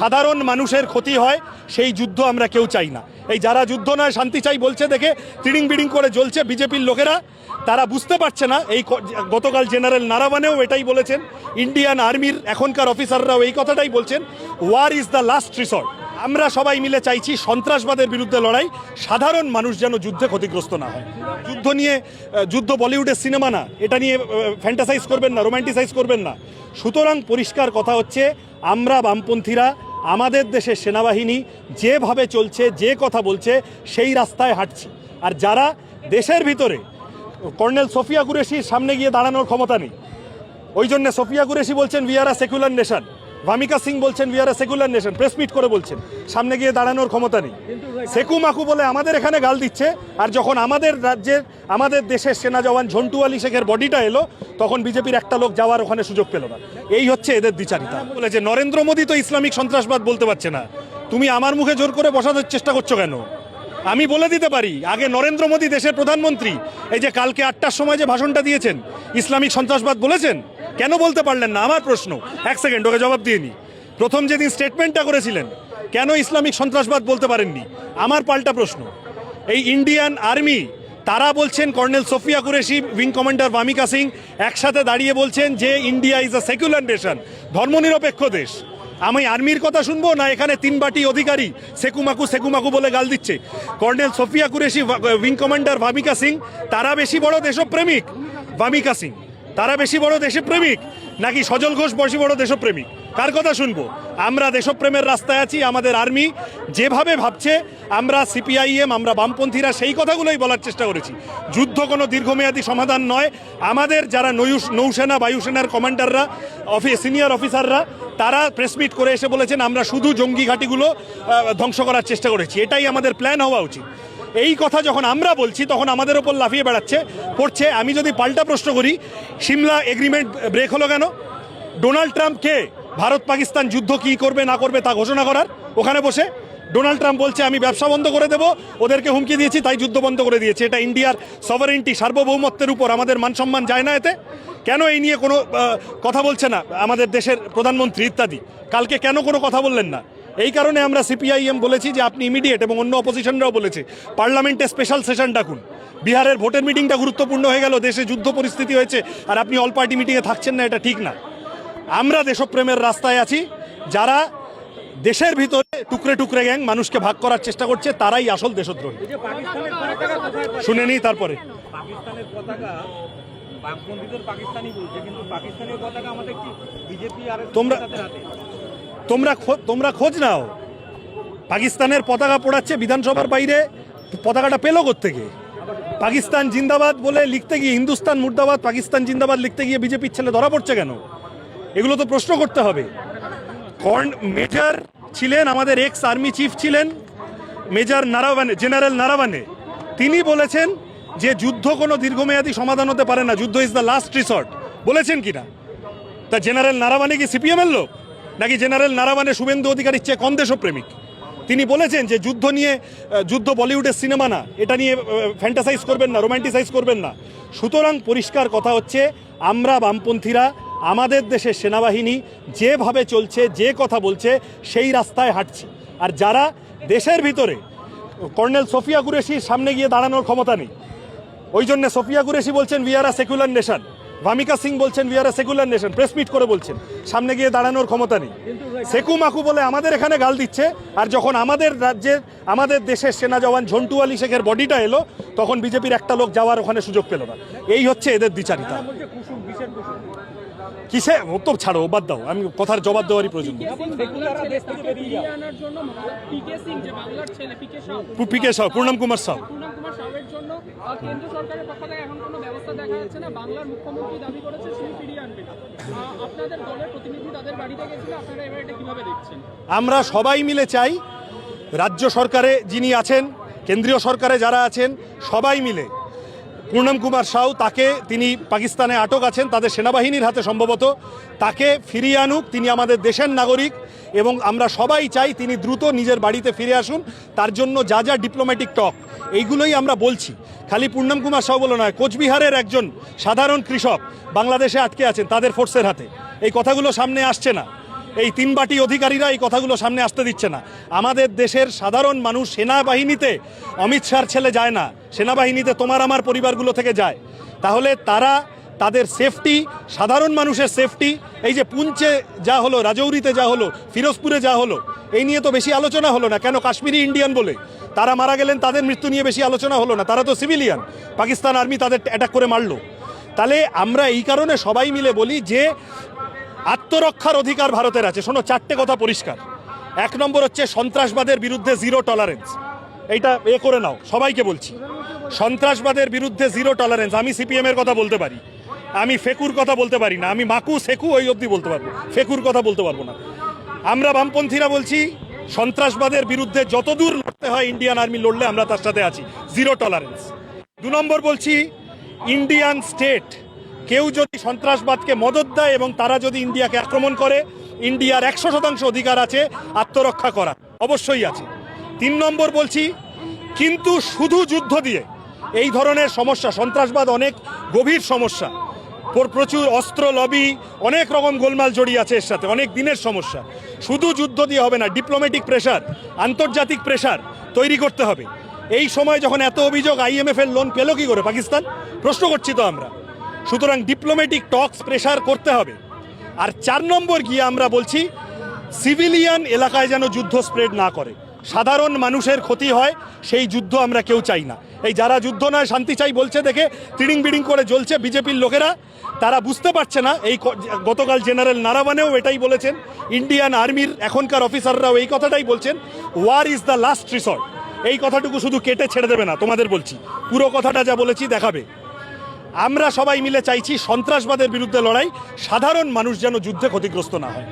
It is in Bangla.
সাধারণ মানুষের ক্ষতি হয়, সেই যুদ্ধ আমরা কেউ চাই না। এই যারা যুদ্ধ নয়, শান্তি চাই বলছে দেখে তিড়িং বিড়িং করে জ্বলছে বিজেপির লোকেরা। তারা বুঝতে পারছে না, এই গতকাল জেনারেল নারাবানেও এটাই বলেছেন, ইন্ডিয়ান আর্মির এখনকার অফিসাররাও এই কথাটাই বলছেন war is the last resort আমরা সবাই মিলে চাইছি সন্ত্রাসবাদের বিরুদ্ধে লড়াই, সাধারণ মানুষ যেন যুদ্ধে ক্ষতিগ্রস্ত না হয়। যুদ্ধ নিয়ে যুদ্ধ বলিউডের সিনেমা না, এটা নিয়ে ফ্যান্টাসাইজ করবেন না রোম্যান্টিসাইজ করবেন না। সুতরাং পরিষ্কার কথা হচ্ছে, আমরা বামপন্থীরা, আমাদের দেশের সেনাবাহিনী যেভাবে চলছে, যে কথা বলছে, সেই রাস্তায় হাঁটছি। আর যারা দেশের ভিতরে, কর্নেল সোফিয়া কুরেশির সামনে গিয়ে দাঁড়ানোর ক্ষমতা নেই, ওই জন্য সোফিয়া কুরেশি বলছেন we are a secular nation Vyomika Singh বলছেন we are a secular nation press meet করে বলছেন, সামনে গিয়ে দাঁড়ানোর ক্ষমতা নেই। সেকু মাকু বলে আমাদের এখানে গাল দিচ্ছে, আর যখন আমাদের রাজ্যের, আমাদের দেশের সেনা জওয়ান ঝন্টু আলী শেখের বডিটা এলো, তখন বিজেপির একটা লোক যাওয়ার ওখানে সুযোগ পেল না। এই হচ্ছে এদের দ্বিচারিতা। বলেছে নরেন্দ্র মোদী তো ইসলামিক সন্ত্রাসবাদ বলতে পারছে না। তুমি আমার মুখে জোর করে বসানোর চেষ্টা করছ কেন? আমি বলে দিতে পারি, আগে নরেন্দ্র মোদী দেশের প্রধানমন্ত্রী, এই যে কালকে আটটার সময় যে ভাষণটা দিয়েছেন, ইসলামিক সন্ত্রাসবাদ বলেছেন? কেন বলতে পারলেন না? আমার প্রশ্ন। এক সেকেন্ড, ওকে জবাব দিয়ে নি। প্রথম যেদিন স্টেটমেন্টটা করেছিলেন, কেন ইসলামিক সন্ত্রাসবাদ বলতে পারেননি? আমার পাল্টা প্রশ্ন। এই ইন্ডিয়ান আর্মি তারা বলছেন colonel Sofiya Qureshi wing commander Vyomika Singh একসাথে দাঁড়িয়ে বলছেন যে India is a secular nation ধর্মনিরপেক্ষ দেশ। আমি আর্মির কথা শুনব না এখানে তিন বাটি অধিকারী সেকুমাকু সেকুমাকু বলে গাল দিচ্ছে? Colonel Sofiya Qureshi wing commander Vyomika Singh তারা বেশি বড় দেশপ্রেমিক। ভামিকা সিং তারা বেশি বড় দেশপ্রেমিক? নাকি সজল ঘোষ বেশি বড় দেশপ্রেমিক? কার কথা শুনব? আমরা দেশপ্রেমের রাস্তায় আছি, আমাদের আর্মি যেভাবে ভাবছে, আমরা সিপিআইএম, আমরা বামপন্থীরা সেই কথাগুলোই বলার চেষ্টা করেছি। যুদ্ধ কোনো দীর্ঘমেয়াদী সমাধান নয়। আমাদের যারা নৌস নৌসেনা, বায়ুসেনার কমান্ডাররা অফিস সিনিয়র অফিসাররা, তারা প্রেসমিট করে এসে বলেছেন, আমরা শুধু জঙ্গি ঘাঁটিগুলো ধ্বংস করার চেষ্টা করেছি। এটাই আমাদের প্ল্যান হওয়া উচিত। এই কথা যখন আমরা বলছি, তখন আমাদের ওপর লাফিয়ে বেড়াচ্ছে, পড়ছে। আমি যদি পাল্টা প্রশ্ন করি, সিমলা এগ্রিমেন্ট ব্রেক হলো কেন? ডোনাল্ড ট্রাম্প কে? ভারত পাকিস্তান যুদ্ধ কি করবে, না করবে তা ঘোষণা করার। ওখানে বসে ডোনাল্ড ট্রাম্প বলছে, আমি ব্যবসা বন্ধ করে দেবো, ওদেরকে হুমকি দিয়েছি, তাই যুদ্ধ বন্ধ করে দিয়েছে। এটা ইন্ডিয়ার সভারেন্টি সার্বভৌমত্বের উপর আমাদের মান সম্মান যায় না এতে। কেন এই নিয়ে কোনো কথা বলছে না আমাদের দেশের প্রধানমন্ত্রী ইত্যাদি? কালকে কেন কোনো কথা বললেন না? এই কারণে আমরা সিপিআইএম বলেছি যে আপনি ইমিডিয়েট এবং অন্য অপোজিশনরাও বলেছে। পার্লামেন্টে স্পেশাল সেশন ডাকুন। বিহারের ভোটের মিটিংটা গুরুত্বপূর্ণ হয়ে গেল দেশে যুদ্ধ পরিস্থিতি হয়েছে আর আপনি অল পার্টি মিটিংয়ে থাকছেন না এটা ঠিক না। আমরা দেশপ্রেমের রাস্তায় আছি যারা দেশের ভিতরে টুকরে টুকরে গ্যাং মানুষকে ভাগ করার চেষ্টা করছে তারাই আসল দেশদ্রোহী? শুনে নিই তারপরে। পাকিস্তানের পতাকা বামপন্থীদের পাকিস্তানি বলছে কিন্তু পাকিস্তানের পতাকা আমাদের কি বিজেপি আর তোমরা- তোমরা তোমরা খোঁজ নাও। পাকিস্তানের পতাকা পোড়াচ্ছে বিধানসভার বাইরে, পতাকাটা পেল থেকে পাকিস্তান জিন্দাবাদ বলে লিখতে গিয়ে, হিন্দুস্তান মুর্দাবাদ, পাকিস্তান জিন্দাবাদ লিখতে গিয়ে বিজেপির ছেলে ধরা পড়ছে কেন? এগুলো তো প্রশ্ন করতে হবে। কর্ন মেজর ছিলেন, আমাদের এক্স আর্মি চিফ ছিলেন, মেজর নারাবানে জেনারেল নারাবানে তিনি বলেছেন যে যুদ্ধ কোনো দীর্ঘমেয়াদী সমাধান হতে পারে না, যুদ্ধ ইজ দ্য লাস্ট রিসর্ট বলেছেন কিনা? তা জেনারেল নারাবানে কি সিপিএমের লোক? নাকি জেনারেল নারাবানে শুভেন্দু অধিকারীর চেয়ে কম দেশপ্রেমিক? তিনি বলেছেন যে যুদ্ধ নিয়ে যুদ্ধ বলিউডের সিনেমা না, এটা নিয়ে ফ্যান্টাসাইজ করবেন না রোম্যান্টিসাইজ করবেন না। সুতরাং পরিষ্কার কথা হচ্ছে, আমরা বামপন্থীরা, আমাদের দেশের সেনাবাহিনী যেভাবে চলছে, যে কথা বলছে, সেই রাস্তায় হাঁটছি। আর যারা দেশের ভিতরে, কর্নেল সোফিয়া কুরেশির সামনে গিয়ে দাঁড়ানোর ক্ষমতা নেই, ওই জন্য সোফিয়া কুরেশি বলছেন we are a secular nation Vyomika Singh বলছেন we are a secular nation press meet করে বলছেন, সামনে গিয়ে দাঁড়ানোর ক্ষমতা নেই। সেকু মাকু বলে আমাদের এখানে গাল দিচ্ছে, আর যখন আমাদের রাজ্যের আমাদের দেশের সেনা জওয়ান ঝন্টু আলী শেখের বডিটা এলো, তখন বিজেপির একটা লোক যাওয়ার ওখানে সুযোগ পেল না। এই হচ্ছে এদের কুসুম কিসে? ও তো ছাড়ো, বাদ দাও। আমি কথার জবাব দেওয়ারই প্রয়োজন পিকে সিং যে বাংলার ছেলে পিকে সাউ পিকে পূর্ণম কুমার জন্য কেন্দ্র সরকারের পক্ষ থেকে এখন কোনো ব্যবস্থা দেখা যাচ্ছে না। বাংলার মুখ্যমন্ত্রী দাবি করেছে সেই ফিরিয়ে আপনাদের দলের প্রতিনিধি তাদের বাড়িতে গেছিল, আপনারা এবার এটা কীভাবে দেখছেন? আমরা সবাই মিলে চাই রাজ্য সরকারে যিনি আছেন, কেন্দ্রীয় সরকারে যারা আছেন, সবাই মিলে পূর্ণম কুমার সাউ তাকে তিনি পাকিস্তানে আটক আছেন, তাদের সেনাবাহিনীর হাতে সম্ভবত। তাকে ফিরিয়ে আনুক, তিনি আমাদের দেশের নাগরিক এবং আমরা সবাই চাই তিনি দ্রুত নিজের বাড়িতে ফিরে আসুন। তার জন্য যা যা ডিপ্লোম্যাটিক টক এইগুলোই আমরা বলছি। খালি পূর্ণম কুমার সাউ বলে নয়, কোচবিহারের একজন সাধারণ কৃষক বাংলাদেশে আটকে আছেন তাদের ফোর্সের হাতে। এই কথাগুলো সামনে আসছে না। এই তিন বাটি অধিকারীরা এই কথাগুলো সামনে আসতে দিচ্ছে না। আমাদের দেশের সাধারণ মানুষ সেনাবাহিনীতে অমিত শাহর ছেলে যায় না। সেনাবাহিনীতে তোমার আমার পরিবারগুলো থেকে যায়। তাহলে তারা তাদের সেফটি সাধারণ মানুষের সেফটি এই যে পুঞ্চে যা হলো, রাজৌরিতে যা হলো, ফিরোজপুরে যা হলো, এই নিয়ে তো বেশি আলোচনা হলো না। কেন কাশ্মীরি ইন্ডিয়ান বলে? তারা মারা গেলেন, তাদের মৃত্যু নিয়ে বেশি আলোচনা হলো না। তারা তো সিভিলিয়ান। পাকিস্তান আর্মি তাদের অ্যাটাক করে মারলো। তাহলে আমরা এই কারণে সবাই মিলে বলি যে আত্মরক্ষার অধিকার ভারতের আছে। শোনো, চারটে কথা পরিষ্কার। এক নম্বর হচ্ছে, সন্ত্রাসবাদের বিরুদ্ধে জিরো টলারেন্স। এইটা এ করে নাও, সবাইকে বলছি। সন্ত্রাসবাদের বিরুদ্ধে জিরো টলারেন্স। আমি সিপিএম এর কথা বলতে পারি। আমি ফেকুর কথা বলতে পারি না। আমি মাকু সেকু ওই অবধি বলতে পারব। ফেকুর কথা বলতে পারব না। আমরা বামপন্থীরা বলছি, সন্ত্রাসবাদের বিরুদ্ধে যতদূর লড়তে হয় ইন্ডিয়ান আর্মি লড়লে আমরা তার সাথে আছি। Zero tolerance. দু নম্বর বলছি, ইন্ডিয়ান স্টেট কেউ যদি সন্ত্রাসবাদকে মদত দেয় এবং তারা যদি ইন্ডিয়াকে আক্রমণ করে, ইন্ডিয়ার একশো শতাংশ অধিকার আছে আত্মরক্ষা করা অবশ্যই আছে। তিন নম্বর বলছি, কিন্তু শুধু যুদ্ধ দিয়ে এই ধরনের সমস্যা, সন্ত্রাসবাদ অনেক গভীর সমস্যা। প্র- প্রচুর অস্ত্র, লবি, অনেক রকম গোলমাল জড়িয়ে আছে এর সাথে, অনেক দিনের সমস্যা। শুধু যুদ্ধ দিয়ে হবে না ডিপ্লোম্যাটিক প্রেশার আন্তর্জাতিক প্রেশার তৈরি করতে হবে। এই সময় যখন এত অভিযোগ আইএমএফ এর লোন পেল কি করে, পাকিস্তান? প্রশ্ন করছি তো আমরা। সুতরাং ডিপ্লোম্যাটিক টক্স প্রেশার করতে হবে। আর চার নম্বর গিয়ে আমরা বলছি সিভিলিয়ান এলাকায় যেন যুদ্ধ স্প্রেড না করে। সাধারণ মানুষের ক্ষতি হয়, সেই যুদ্ধ আমরা কেউ চাই না। এই যারা যুদ্ধ নয়, শান্তি চাই বলছে দেখে তিড়িং বিড়িং করে জ্বলছে বিজেপির লোকেরা। তারা বুঝতে পারছে না, এই গতকাল জেনারেল নারাবানেও এটাই বলেছেন। ইন্ডিয়ান আর্মির এখনকার অফিসাররাও এই কথাটাই বলছেন। War is the last resort এই কথাটুকু শুধু কেটে ছেড়ে দেবে না, তোমাদের বলছি। পুরো কথাটা যা বলেছি দেখাবে। আমরা সবাই মিলে চাইছি সন্ত্রাসবাদের বিরুদ্ধে লড়াই। সাধারণ মানুষ যেন যুদ্ধে ক্ষতিগ্রস্ত না হয়।